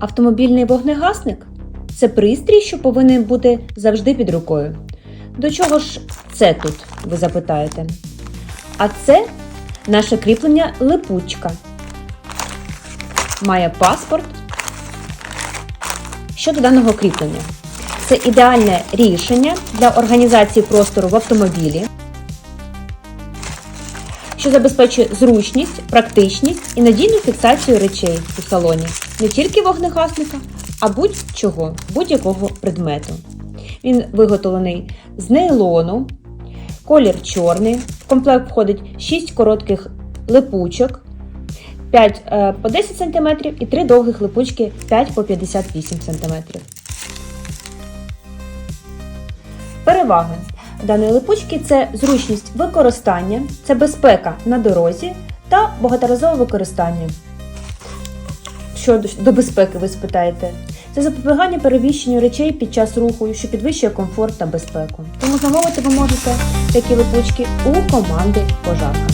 Автомобільний вогнегасник це пристрій, що повинен бути завжди під рукою. До чого ж це тут, ви запитаєте? А це наше кріплення липучка. Має паспорт. Щодо даного кріплення, це ідеальне рішення для організації простору в автомобілі, що забезпечує зручність, практичність і надійну фіксацію речей у салоні не тільки вогнегасника, а будь-чого, будь-якого предмету. Він виготовлений з нейлону, колір чорний. В комплект входить 6 коротких липучок, 5 е, по 10 см і 3 довгих липучки 5 по 58 см. Переваги даної липучки це зручність використання, це безпека на дорозі та багаторазове використання. Що до- безпеки ви спитаєте? Це запобігання перевіщенню речей під час руху, що підвищує комфорт та безпеку. Тому замовити ви можете такі липучки у команди пожарка.